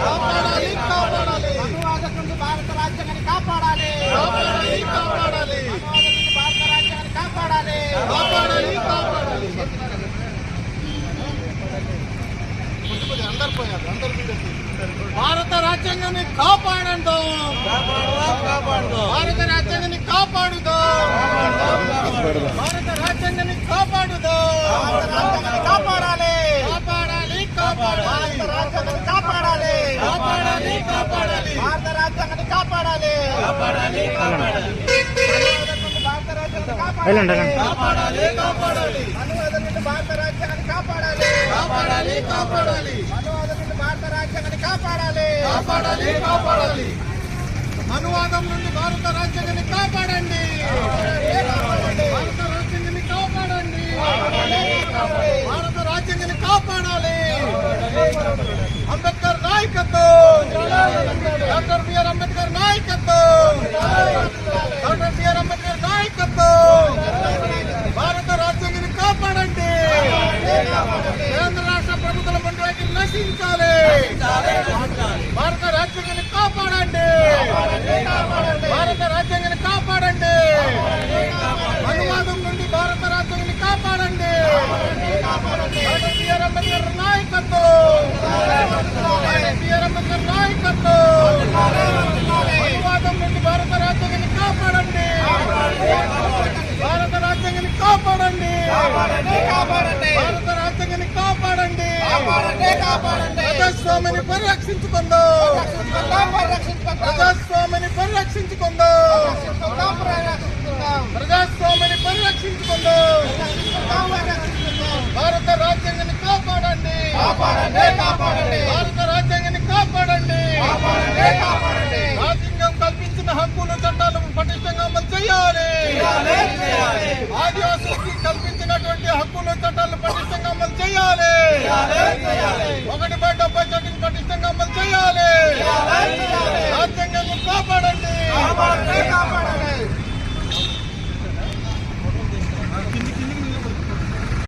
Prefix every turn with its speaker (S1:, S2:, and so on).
S1: కాపాడాలి కాపాడాలి.
S2: అనువాదం నుండి భారత రాజ్యాంగాన్ని కాపాడాలి.
S1: కాపాడాలి కాపాడాలి.
S2: అనువాదం నుండి భారత రాజ్యాంగాన్ని కాపాడాలి.
S1: కాపాడాలి కాపాడాలి. అందరు పోయారు అందరు భారత రాజ్యాంగాన్ని కాపాడందాం. భారత రాజ్యాంగాన్ని కాపాడుదాం. భారత రాజ్యాంగాన్ని కాపాడుదాం
S2: రాజ్యాంగాన్ని కాపాడాలి
S1: కాపాడాలి కాపాడాలి
S2: భారత రాజ్యాంగాన్ని కాపాడాలి
S1: కాపాడాలి కాపాడాలి
S2: భారత రాజ్యాంగాన్ని కాపాడాలి.
S1: కాపాడాలి. కాపాడాలి
S2: అనువాదం నుండి భారత రాజ్యాంగాన్ని కాపాడాలి
S1: కాపాడాలి. కాపాడాలి
S2: అనువాదం నుండి భారత రాజ్యాంగాన్ని కాపాడాలి.
S1: కాపాడాలి కాపాడాలి.
S2: అనువాదం నుండి భారత రాజ్యాంగాన్ని కాపాడాలి.
S1: కాపాడాలి కాపాడాలి. అనువాదం నుండి భారత రాజ్యాంగాన్ని కాపాడండి భారత రాజ్యాంగాన్ని కాపాడండి భారత రాజ్యాంగాన్ని కాపాడాలి అంబేద్కర్ నాయకత్వం డాక్టర్ బిఆర్ అంబేద్కర్ నాయకత్వం డాక్టర్ బిఆర్ అంబేద్కర్ నాయకత్వం భారత రాజ్యాంగాన్ని కాపాడండి కేంద్ర రాష్ట్ర ప్రభుత్వాల పండుగకి నశించాలి భారత రాజ్యాంగాన్ని కాపాడండి భారత రాజ్యాంగాన్ని కాపాడండి అనువాదం నుండి భారత రాజ్యాంగాన్ని కాపాడండి డాక్టర్ బిఆర్ అంబేద్కర్ నాయకత్వం డాక్టర్ బిఆర్ అంబేద్కర్ నాయకత్వం అనువాదం నుండి భారత రాజ్యాంగాన్ని కాపాడండి భారత రాజ్యాంగాన్ని కాపాడండి
S2: కాపాడండి.
S1: భారత రాజ్యాంగాన్ని కాపాడండి.
S2: కాపాడండి కాపాడండి.
S1: ప్రజాస్వామిని పరిరక్షించుకుందాం.
S2: రక్షించుకుందాం పరిరక్షించుకుందాం.
S1: ప్రజాస్వామిని పరిరక్షించుకుందాం.
S2: రక్షించుకుందాం పరిరక్షించుకుందాం.
S1: ప్రజాస్వామిని పరిరక్షించుకుందాం.
S2: రక్షించుకుందాం పరిరక్షించుకుందాం.
S1: భారత రాజ్యాంగాన్ని కాపాడండి.
S2: కాపాడండి కాపాడండి.
S1: భారత రాజ్యాంగాన్ని కాపాడండి.
S2: కాపాడండి కాపాడండి.
S1: రాజ్యాంగం కల్పించిన హక్కులు చట్టాలు పటిష్టంగా అమలు చేయాలి. ఆదివాసులకు కల్పించినటువంటి హక్కులు చట్టాలు పటిష్టంగా అమలు చేయాలి. ఒకటి బై డెబ్బై చట్టం పటిష్టంగా అమలు చేయాలి.